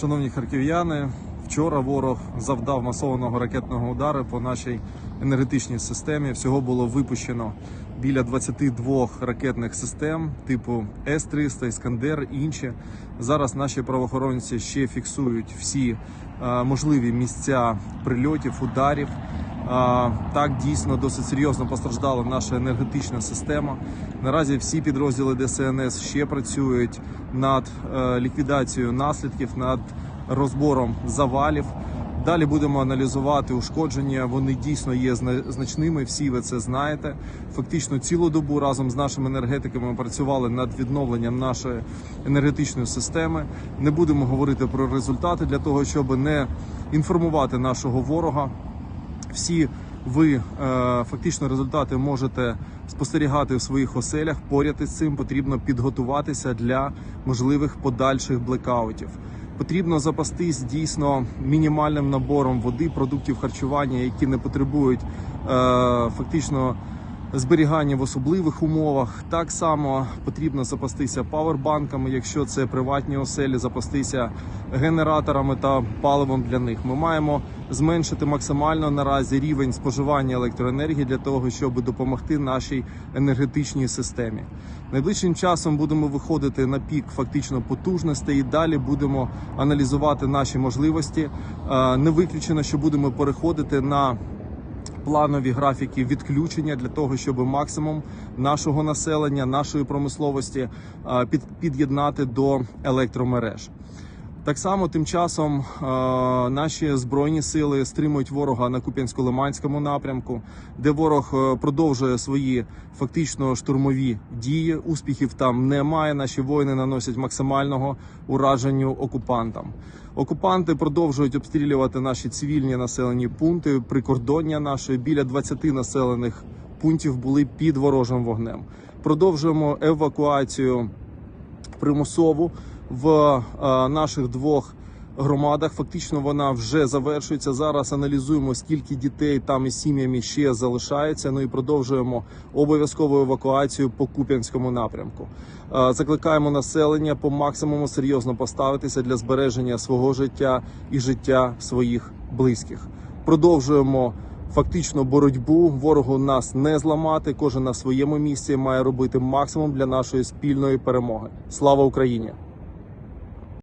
Шановні харків'яни, вчора ворог завдав масованого ракетного удару по нашій енергетичній системі. Всього було випущено біля 22 ракетних систем типу С-300, Іскандер і інші. Зараз наші правоохоронці ще фіксують всі е, можливі місця прильотів, ударів. Так дійсно досить серйозно постраждала наша енергетична система. Наразі всі підрозділи ДСНС ще працюють над е, ліквідацією наслідків, над розбором завалів. Далі будемо аналізувати ушкодження. Вони дійсно є зна- значними. Всі ви це знаєте. Фактично цілу добу разом з нашими енергетиками ми працювали над відновленням нашої енергетичної системи. Не будемо говорити про результати для того, щоб не інформувати нашого ворога всі ви е, фактично результати можете спостерігати в своїх оселях. Поряд із цим потрібно підготуватися для можливих подальших блекаутів. Потрібно запастись дійсно мінімальним набором води, продуктів харчування, які не потребують е, фактично зберігання в особливих умовах. Так само потрібно запастися павербанками, якщо це приватні оселі, запастися генераторами та паливом для них. Ми маємо зменшити максимально наразі рівень споживання електроенергії для того, щоб допомогти нашій енергетичній системі. Найближчим часом будемо виходити на пік фактично потужностей і далі будемо аналізувати наші можливості. Е, Не виключено, що будемо переходити на планові графіки відключення для того, щоб максимум нашого населення, нашої промисловості е, під'єднати до електромереж. Так само тим часом е, наші збройні сили стримують ворога на Куп'янсько-Лиманському напрямку, де ворог е, продовжує свої фактично штурмові дії. Успіхів там немає. Наші воїни наносять максимального ураженню окупантам. Окупанти продовжують обстрілювати наші цивільні населені пункти. Прикордоння нашої біля 20 населених пунктів були під ворожим вогнем. Продовжуємо евакуацію примусову в е, наших двох громадах. Фактично вона вже завершується. Зараз аналізуємо, скільки дітей там із сім'ями ще залишається. Ну і продовжуємо обов'язкову евакуацію по Куп'янському напрямку. Е, Закликаємо населення по максимуму серйозно поставитися для збереження свого життя і життя своїх близьких. Продовжуємо. Фактично боротьбу ворогу нас не зламати. Кожен на своєму місці має робити максимум для нашої спільної перемоги. Слава Україні!